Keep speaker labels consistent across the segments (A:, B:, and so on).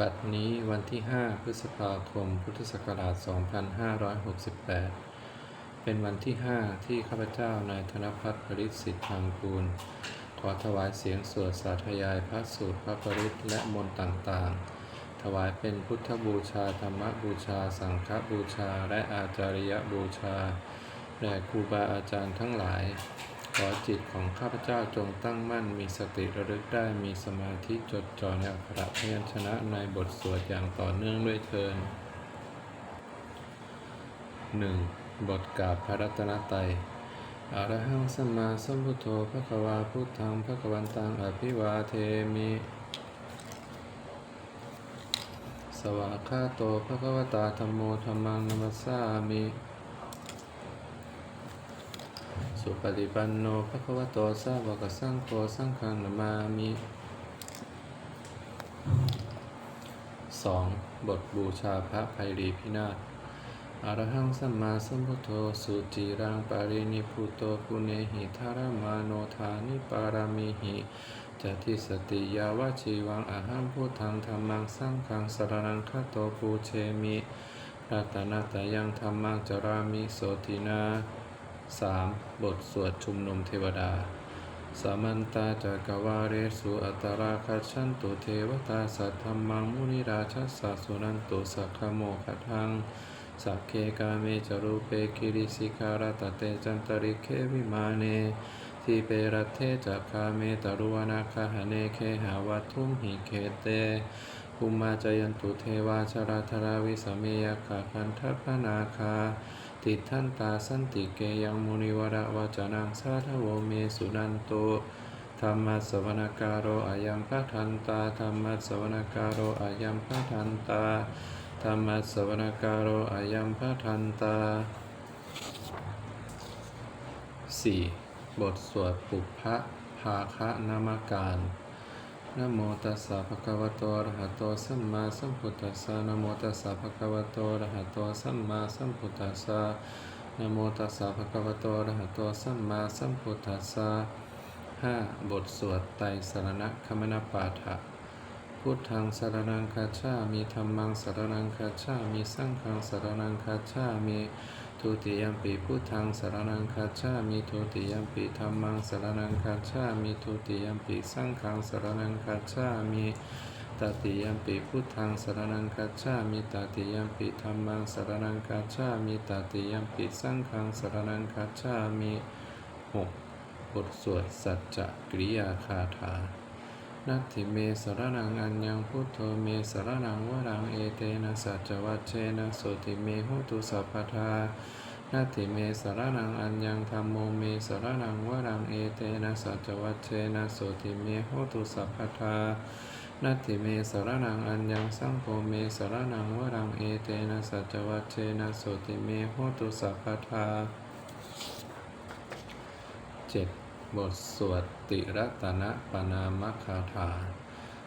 A: บัดนี้วันที่ 5 พฤษภาคม พุทธศักราช 2568 เป็นวันที่ 5 ที่ข้าพเจ้านายธนพัฒน์ปริสิทธิ์ทางกูล ขอถวายเสียงสวดสาธยายพระสูตรพระปริตและมนต์ต่างๆ ถวายเป็นพุทธบูชา ธรรมบูชา สังฆบูชา และอาจาริยบูชาแด่ครูบาอาจารย์ทั้งหลาย อจิตของข้าพเจ้าจงตั้งมั่นมีสติระลึกได้มีสมาธิจดจ่อในอักขระพยัญชนะในบทสวดอย่างต่อเนื่องด้วยเทิน 1. บทกาบพระรัตนตรัยอะระหังสัมมาสัมพุทโธพระควาพุทธังพระกวันตังอภิวาเทมิ สวากขาโตพระควตาธรรมโมธรรมังนัมสามิ สุปฏิปันโนภะคะวะโตสาวกสังโฆสังฆังนามามิ 2. บทบูชาพระภัยรีพินาศอรหังสัมมาสัมพุทโธสุจิรังปารินิพุโตปุเนหิธารมาโนธานิปารามิหิจติสติยาวชีวังอาหังพุทธังธรรมังสังฆังสรนังคาโตปูเชมิรัตนาตยังธรรมังจรามิโสตินา 3. บทสวดชุมนุมเทวดาสามันตาจักวาเรสุอัตราคัจฉันตุเทวตาสัทธรรมังมุนิราชสาสุนันตุสักขโมขทังสักเคกาเมจรูเปกิริสิกาลตเตจันตริเควิมาเนทีเปรัเทจักคาเมตรุวนาคาหเนเคหาวัตทุมหิเคเตภูมาจยันตุเทวาชราธราวิสเมยคาคันทัพนาคา ติทันตาสันติเกยังมุนิวระวจนังสาธโวเมสุนันโตธรรมะสวนการโรอายัมพะทันตาธรรมะสวนการโรอายัมพะทันตาธรรมะสวนการโรอายัมพะทันตา 4. บทสวดปุพพะภาคะนามการ นะโมตัสสะภะคะวะโตอะระหะโตสัมมาสัมพุทธัสสะนะโมตัสสะภะคะวะโตอะระหะโตสัมมาสัมพุทธัสสะนะโมตัสสะภะคะวะโตอะระหะโตสัมมาสัมพุทธัสสะ 5. บทสวดไตรสรณคมนปาฐะพุทธังสรนังคาชามีธรรมังสรนังคาชามีสังฆังสรนังคาชามี ทุติยมปีพุทธังสรนังคาชามีทุติยมปีธรรมังสรนังคาชามีทุติยมปีสังฆังสรนังคาชามีตติยมปีพุทธังสรนังคาชามีตติยมปีธรรมังสรนังคาชามีตติยมปีสังฆังสรนังคาชามีหกบทสวดสัจจกริยาคาถา นัตถิเมสรนังอัญญังพุทโธเมสรนังวรังเอเตนะสัจวัชเชนะโสติเมหุตุสัพพทานัตถิเมสรนังอัญญังธรรมโมเมสรนังวรังเอเตนะสัจวัชเชนะโสติเมหุตุสัพพทานัตถิเมสรนังอัญญังสังโฆเมสรนังวรังเอเตนะสัจวัชเชนะโสติเมหุตุสัพพทา 7. บทสวดติรัตนะปนามคาถา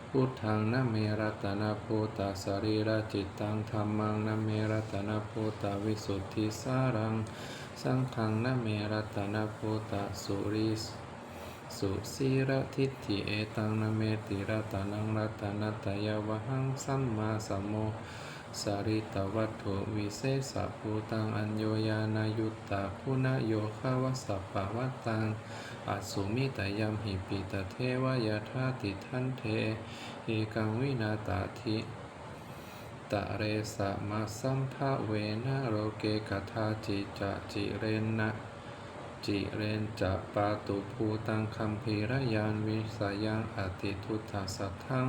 A: พุทธังนเมรัตนะภูตาสรีระจิตตังธรรมังนเมรัตนะภูตาวิสุทธิสารัง สังฆังนเมรัตนะภูตาสุริสสุสีระทิฏฐิเอตังนเมติรัตนังรัตนัตยวหังสัมมาสัมโม สาริตวัตถุวิเศษภูตังอัญโยยานายุตตาคุณโยคาวสัพปะวัตตังปัสุมิตยัมหิปิตเทวายาธาติทันเทเอกังวินาตาธิตะเรสะมาสัมภะเวนะโรเกกทาจิจะจิเรนนะจิเรนจะปาตุภูตังคัมภีรยานวิสยังอติทุตถสัทธัง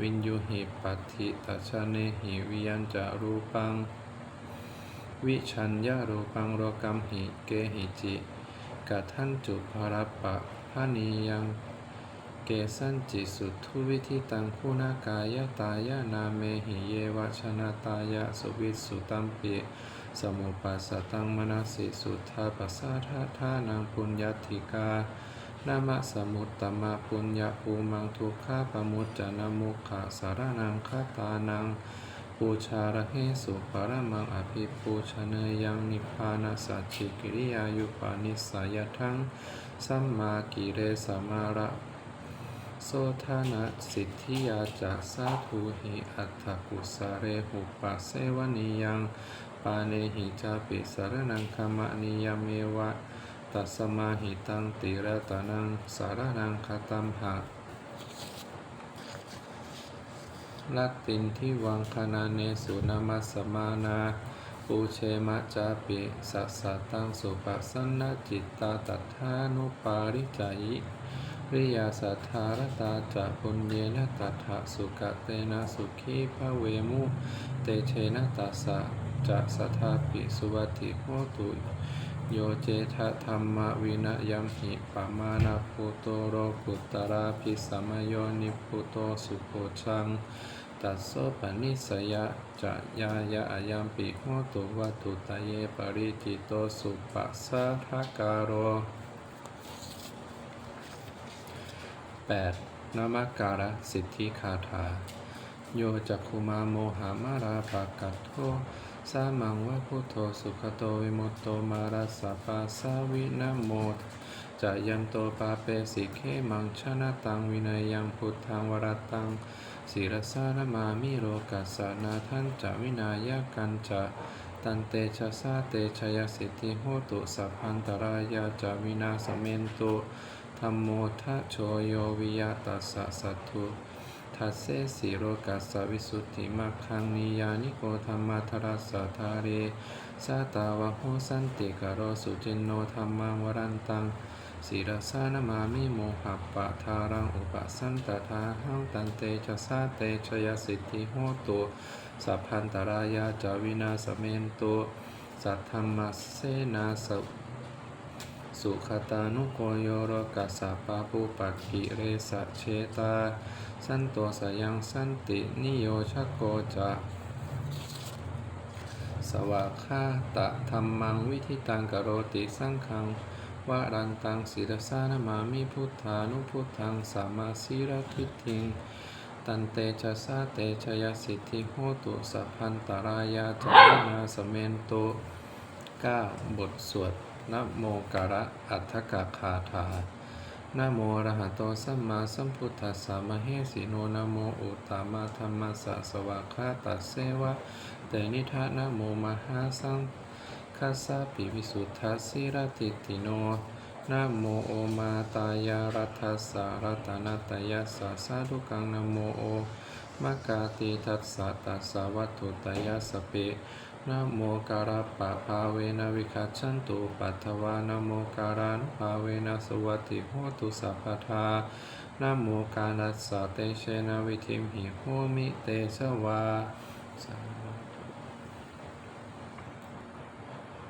A: วินยูหิปัติตัชเนหิวิยัญจารูปัง วิชัญญารูปังโรกัมหิเกหิจิกัทันจุภรปะพานียังเกสันจิสุทุวิธิตังคุณากายตายานาเมหิเยวชนะตายะสุวิสุตัมปิสมุปัสสตังมนาสิสุทธาปัสสะทาทานังปุญญาธิกา นามะสมุตตมะปุญญาภูมังทุกขาปมุจจานามุขะสารนังคาตานังปูชาระเหสุปรมังอภิปูชเนยังนิพพานาสัจจิกิริยายุปานิสายทั้งสัมมากิเรสมาระโสธานะสิทธิยาจะสาธุหิอัตถกุสาเรหุปัสเสวนิยังปาเนหิจาปิสารนังคมะนิยเมวะ ตัสมาหิตังติระตานังสารนังคตัมหะลัตตินที่วังคณาเนสุนามัสมานาปูเชมะจาปิสัสสตังสุปัสสนจิตตาตัทานุปาริจายิริยาสัทธารตาจะปุญเยนะตัทะสุกะเตนะสุขีภะเวมุ เตเชนะตัสสะจะสัทธาปิสุวัติโหตุ โยเจทะธรรมวินยัมหิปะมานาภูโตโรกุตตราภิสัมโยนิพุโตสุโภชังตัสโสปนิสยะจะยายะอายัมปิโหตุวัตุตะเยปริจิโตสุปัสสะทะการโร 8. นามการะสิทธิคาถา โยจักคุมาโมหามาราปากัตโท สามังวะพุทโธสุขโตวิมุตโตมาราสปาสาวินโมจะยันโตปาเปสิเคมังชนะตังวินัยยังพุทธังวรตังศิรสารมามิโรกัสสานาท่านจะวินายกันจะตันเตชะสาเตชยสิทธิโหตุสัพพันตรายาจะวินาสเมนตุธรรมโมทะโชโยวิยาตัสสะสัตถุ ทัสเสสีโรกัสสวิสุทธิมัคคังนิยานิโกธรรมะทรัสสทาเรสาตาวะโหสันติกโรสุจินโนธรรมังวรันตังศิรสานามามิโมหัปะทารังอุปสันตทาหังตันเตชะสาเตชยสิทธิโหตุสัพพันตรายาจาวินาสเมนตุสัทธรรมสเสนาส สุขตานุโกโยโรกัสสะปาปุปักกิเรสะเชตา สันโตสยังสันตินิโยชโกจะสวากขาตะธรรมังวิธิตังกโรติสังขังวารันตังศิรสานามามิพุทธานุพุทธังสามาสิรทิทิงตันเตชะสาเตชยสิทธิโหตุสัพพันตรายาจารนาสเมนโต 9. บทสวด นะโมการะอัฏฐกคาถานะโมระหะโตสัมมาสัมพุทธัสสะมะเฮสิโนนะโมอุตตมะธรรมัสสะสวากขาตัสเสวะเตนิทะนะโมมหาสังคัสสะปิวิสุทธัสสิรติติโนนะโมโอมาตายารัตสสะรัตนัตยัสสะสาธุกังนะโมโอมะกาติทัสสะตัสสะวัตถุตยัสสเป นะโมการะปะภาเวนะวิคัจฉันตุปัทวานะโมการานุภาเวนะสวัติโหตุสัพพทานะโมการัสสะเตเชนะวิทิมหิโหมิเตชวาสาธุ